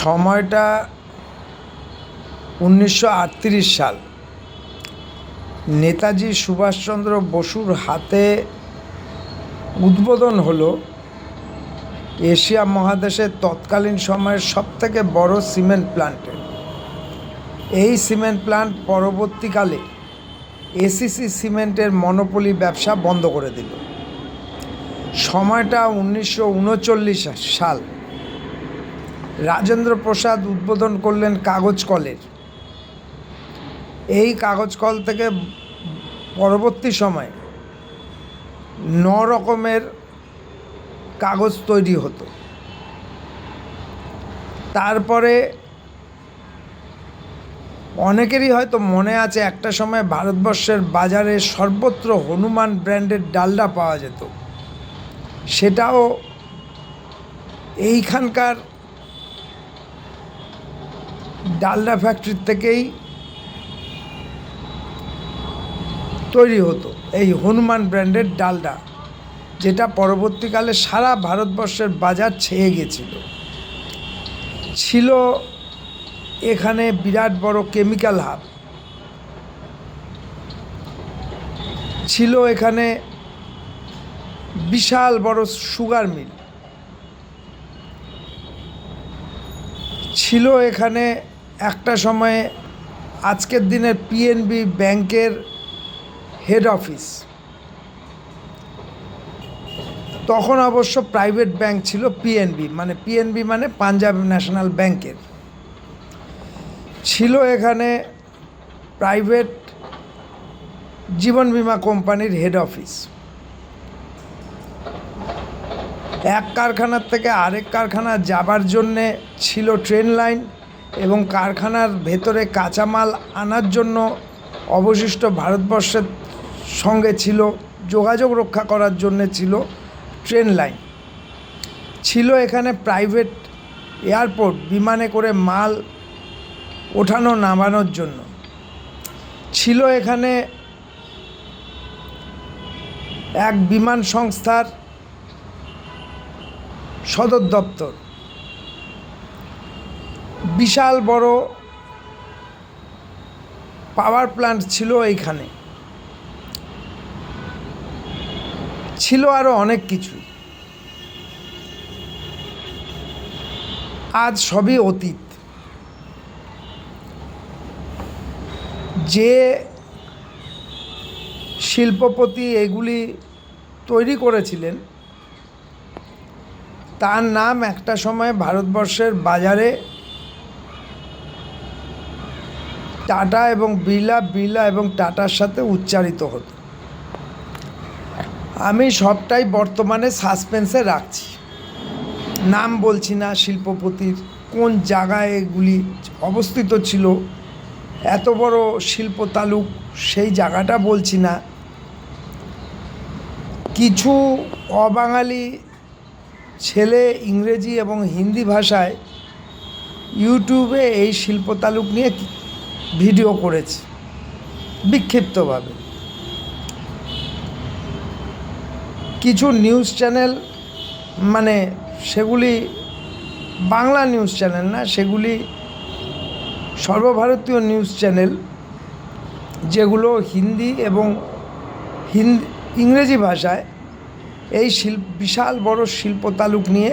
সময়টা উনিশশো আটত্রিশ সাল। নেতাজি সুভাষচন্দ্র বসুর হাতে উদ্বোধন হলো এশিয়া মহাদেশের তৎকালীন সময়ের সবথেকে বড় সিমেন্ট প্ল্যান্টের এই সিমেন্ট প্ল্যান্ট পরবর্তীকালে এসিসি সিমেন্টের মনোপলি ব্যবসা বন্ধ করে দিল। সময়টা উনিশশো উনচল্লিশ সাল। রাজেন্দ্র প্রসাদ উদ্বোধন করলেন কাগজ কলের। এই কাগজ কল থেকে পরবর্তী সময়ে ন রকমের কাগজ তৈরি হতো। তারপরে অনেকেরই হয়তো মনে আছে একটা সময় ভারতবর্ষের বাজারে সর্বত্র হনুমান ব্র্যান্ডের ডালডা পাওয়া যেত। সেটাও এইখানকার ডালডা ফ্যাক্টরি থেকেই তৈরি হতো এই হনুমান ব্র্যান্ডের ডালডা, যেটা পরবর্তীকালে সারা ভারতবর্ষের বাজার ছেয়ে গেছিল। ছিল এখানে বিরাট বড় কেমিক্যাল হাব ছিল এখানে বিশাল বড় সুগার মিল ছিল এখানে একটা সময়ে আজকের দিনের পিএনবি ব্যাংকের হেড অফিস তখন অবশ্য প্রাইভেট ব্যাংক ছিল পিএনবি মানে পিএনবি মানে পাঞ্জাব ন্যাশনাল ব্যাংকের ছিল এখানে প্রাইভেট জীবন বিমা কোম্পানির হেড অফিস এক কারখানার থেকে আরেক কারখানা যাবার জন্যে ছিল ট্রেন লাইন এবং কারখানার ভেতরে কাঁচামাল আনার জন্য অবশিষ্ট ভারতবর্ষের সঙ্গে ছিল, যোগাযোগ রক্ষা করার জন্যে ছিল ট্রেন লাইন। ছিল এখানে প্রাইভেট এয়ারপোর্ট, বিমানে করে মাল ওঠানো নামানোর জন্য। ছিল এখানে এক বিমান সংস্থার সদর দপ্তর। বিশাল বড় পাওয়ার প্ল্যান্ট ছিল এইখানে। ছিল আরও অনেক কিছু আজ সবই অতীত। যে শিল্পপতি এগুলি তৈরি করেছিলেন, তার নাম একটা সময় ভারতবর্ষের বাজারে টাটা এবং বিড়লা বিড়লা এবং টাটার সাথে উচ্চারিত হতো। আমি সবটাই বর্তমানে সাসপেন্সে রাখছি। নাম বলছি না শিল্পপতির, কোন জায়গায় এগুলি অবস্থিত ছিল, এত বড় শিল্প তালুক সেই জায়গাটা বলছি না। কিছু অবাঙালি ছেলে ইংরেজি এবং হিন্দি ভাষায় ইউটিউবে এই শিল্প তালুক নিয়ে ভিডিও করেছে, বিক্ষিপ্তভাবে। কিছু নিউজ চ্যানেল মানে সেগুলি বাংলা নিউজ চ্যানেল না, সেগুলি সর্বভারতীয় নিউজ চ্যানেল, যেগুলো হিন্দি এবং হিন্দি ইংরেজি ভাষায় এই শিল্প, বিশাল বড় শিল্প তালুক নিয়ে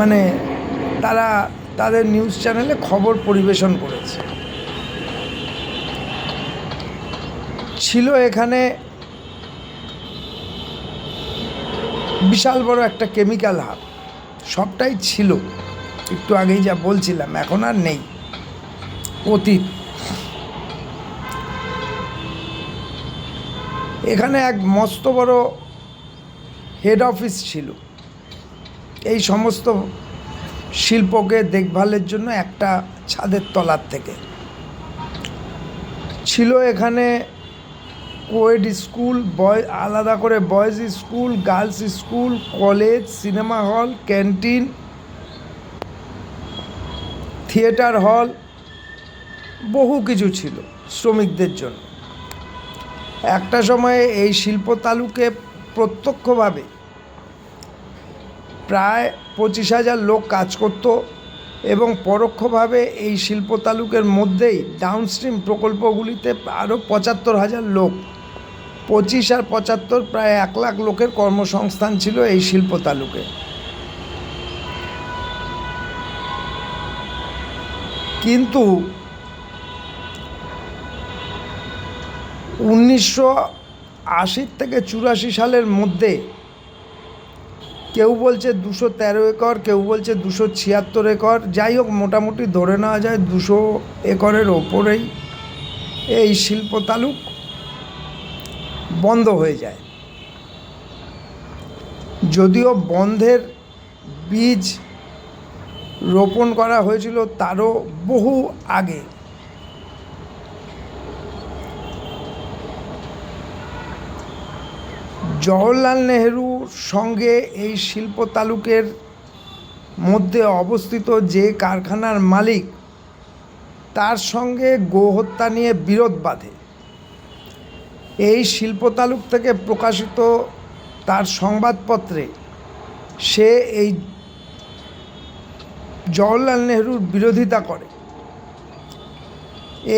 মানে তারা তাদের নিউজ চ্যানেলে খবর পরিবেশন করেছে। ছিল এখানে বিশাল বড় একটা কেমিক্যাল হাব। সবটাই ছিল। একটু আগেই যা বলছিলাম, এখন আর নেই। অতীত। এখানে এক মস্ত বড় হেড অফিস ছিল। এই সমস্ত শিল্পকে দেখভালের জন্য একটা ছাদের তলার থেকে। ছিল এখানে কোয়েড স্কুল বয় আলাদা করে boys school girls school college cinema hall canteen theatre hall বহু কিছু ছিল শ্রমিকদের জন্য। একটা সময়ে এই শিল্প তালুকে প্রত্যক্ষভাবে প্রায় পঁচিশ হাজার লোক কাজ করত এবং পরোক্ষভাবে এই শিল্প তালুকের মধ্যেই ডাউনস্ট্রিম প্রকল্পগুলিতে আরও পঁচাত্তর হাজার লোক, পঁচিশ আর পঁচাত্তর প্রায় এক লাখ লোকের কর্মসংস্থান ছিল এই শিল্প তালুকে। কিন্তু উনিশশো আশির থেকে চুরাশি সালের মধ্যে কেউ বলছে দুশো তেরো একর, কেউ বলছে দুশো ছিয়াত্তর একর। যাই হোক, মোটামুটি ধরে নেওয়া যায় দুশো একরের ওপরেই এই শিল্প তালুক বন্ধ হয়ে যায়। যদিও বন্ধের বীজ রোপণ করা হয়েছিল তারও বহু আগে। জওহরলাল নেহরুর সঙ্গে এই শিল্প তালুকের মধ্যে অবস্থিত যে কারখানার মালিক, তার সঙ্গে গোহত্যা নিয়ে বিরোধ বাঁধে। এই শিল্প তালুক থেকে প্রকাশিত তার সংবাদপত্রে সে এই জওহরলাল নেহরুর বিরোধিতা করে।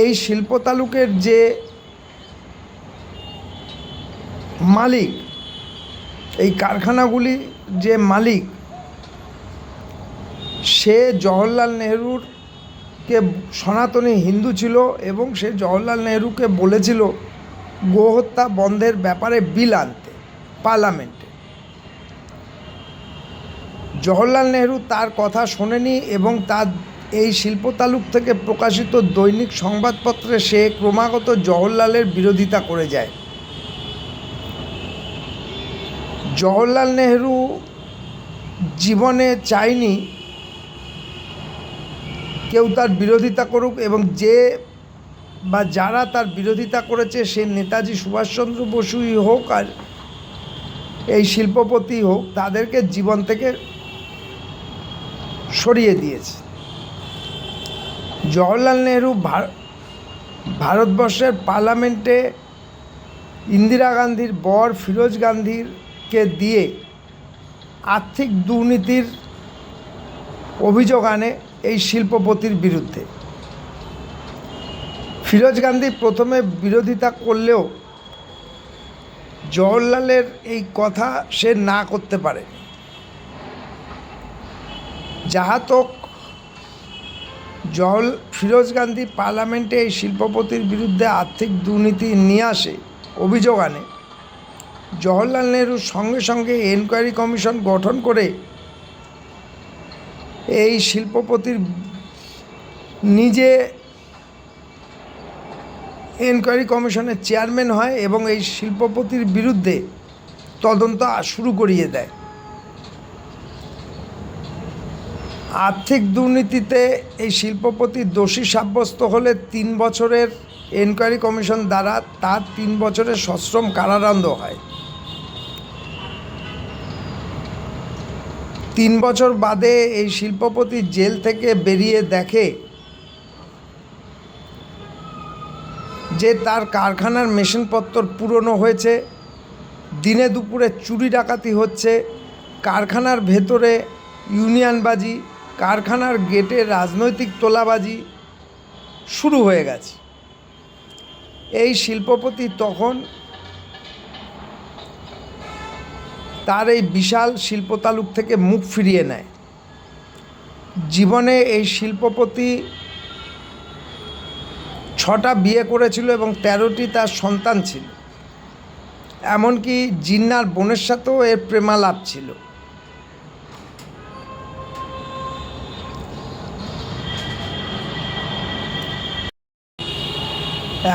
এই শিল্প তালুকের যে মালিক এই কারখানাগুলি যে মালিক, সে জওহরলাল নেহরুর কে সনাতনী হিন্দু ছিল এবং সে জওহরলাল নেহরুকে বলেছিল, গোহত্যা বন্ধের ব্যাপারে বিল আনতে, পার্লামেন্টে। জওহরলাল নেহরু তার কথা শোনেনি এবং তার এই শিল্প তালুক থেকে প্রকাশিত দৈনিক সংবাদপত্রে সে ক্রমাগত জওহরলালের বিরোধিতা করে যায়। জওহরলাল নেহরু জীবনে চায়নি কেউ তার বিরোধিতা করুক এবং যে বা যারা তার বিরোধিতা করেছে সে নেতাজি সুভাষচন্দ্র বসুই হোক আর এই শিল্পপতি হোক, তাদেরকে জীবন থেকে সরিয়ে দিয়েছে। জওহরলাল নেহরু ভারতবর্ষের পার্লামেন্টে ইন্দিরা গান্ধীর বর ফিরোজ গান্ধীকে দিয়ে আর্থিক দুর্নীতির অভিযোগ আনে এই শিল্পপতির বিরুদ্ধে। ফিরোজ গান্ধী প্রথমে বিরোধিতা করলেও জওহরলালের এই কথা সে না করতে পারে যাহাতক জওহর, ফিরোজ গান্ধী পার্লামেন্টে এই শিল্পপতির বিরুদ্ধে আর্থিক দুর্নীতি নিয়ে আসে, অভিযোগ আনে জওহরলাল নেহরুর সঙ্গে সঙ্গে এনকোয়ারি কমিশন গঠন করে এই শিল্পপতির নিজে এনকোয়ারি কমিশনের চেয়ারম্যান হয় এবং এই শিল্পপতির বিরুদ্ধে তদন্ত শুরু করিয়ে দেয়। আর্থিক দুর্নীতিতে এই শিল্পপতি দোষী সাব্যস্ত হলে তিন বছরের এনকোয়ারি কমিশন দ্বারা তার তিন বছরের সশ্রম কারাদণ্ড হয়। তিন বছর বাদে এই শিল্পপতি জেল থেকে বেরিয়ে দেখে যে তার কারখানার মেশিনপত্র পুরনো হয়েছে, দিনে দুপুরে চুরি ডাকাতি হচ্ছে, কারখানার ভেতরে ইউনিয়নবাজি, কারখানার গেটে রাজনৈতিক তোলাবাজি শুরু হয়ে গেছে। এই শিল্পপতি তখন তার এই বিশাল শিল্প তালুক থেকে মুখ ফিরিয়ে নেয়। জীবনে এই শিল্পপতি ছটা বিয়ে করেছিল এবং তেরোটি তার সন্তান ছিল। এমনকি জিন্নার বোনের সাথেও এর প্রেমালাপ ছিল।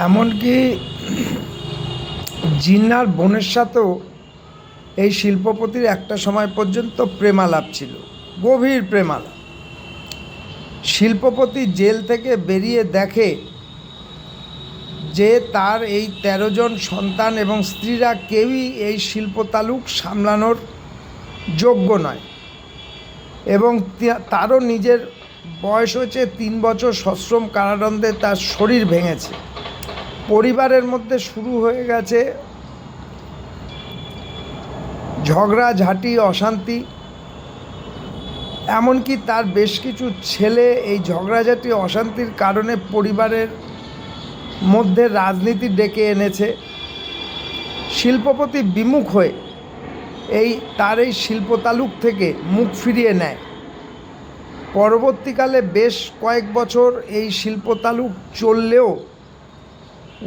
এমনকি জিন্নার বোনের সাথেও এই শিল্পপতির একটা সময় পর্যন্ত প্রেমালাপ ছিল, গভীর প্রেমালাপ। শিল্পপতি জেল থেকে বেরিয়ে দেখে যে তার এই তেরো জন সন্তান এবং স্ত্রীরা কেউই এই শিল্প তালুক সামলানোর যোগ্য নয় এবং তারও নিজের বয়স হয়েছে তিন বছর সশ্রম কারাদণ্ডে তার শরীর ভেঙেছে। পরিবারের মধ্যে শুরু হয়ে গেছে ঝগড়া, ঝাঁটি, অশান্তি, এমনকি তার বেশ কিছু ছেলে এই ঝগড়াঝাটি অশান্তির কারণে পরিবারের মধ্যে রাজনীতি ডেকে এনেছে। শিল্পপতি বিমুখ হয়ে এই তার এই শিল্প তালুক থেকে মুখ ফিরিয়ে নেয়। পরবর্তীকালে বেশ কয়েক বছর এই শিল্প তালুক চললেও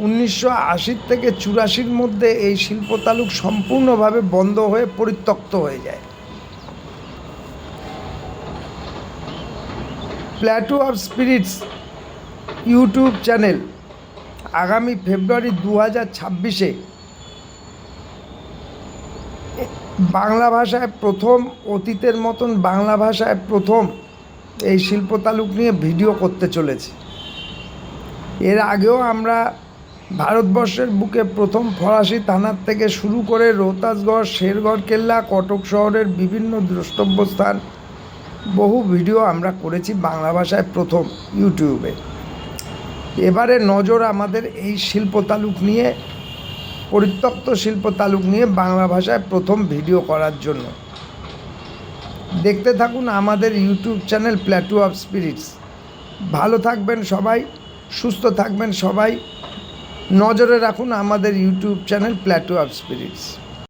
উনিশশো আশির থেকে চুরাশির মধ্যে এই শিল্প তালুক সম্পূর্ণভাবে বন্ধ হয়ে পরিত্যক্ত হয়ে যায়। Plateau of spirits YouTube channel আগামী ফেব্রুয়ারি দু হাজার ছাব্বিশে বাংলা ভাষায় প্রথম অতীতের মতন বাংলা ভাষায় প্রথম এই শিল্প তালুক নিয়ে ভিডিও করতে চলেছে। এর আগেও আমরা ভারতবর্ষের বুকে প্রথম ফরাসি থানার থেকে শুরু করে রোহতাসগড় শেরগড়, কেল্লা, কটক শহরের বিভিন্ন দ্রষ্টব্য স্থান বহু ভিডিও আমরা করেছি বাংলা ভাষায় প্রথম ইউটিউবে। এবারে নজর আমাদের এই শিল্প তালুক নিয়ে, পরিত্যক্ত শিল্প তালুক নিয়ে বাংলা ভাষায় প্রথম ভিডিও করার জন্য। দেখতে থাকুন আমাদের YouTube channel plateau of spirits. ভালো থাকবেন সবাই, সুস্থ থাকবেন সবাই। নজরে রাখুন আমাদের YouTube channel plateau of spirits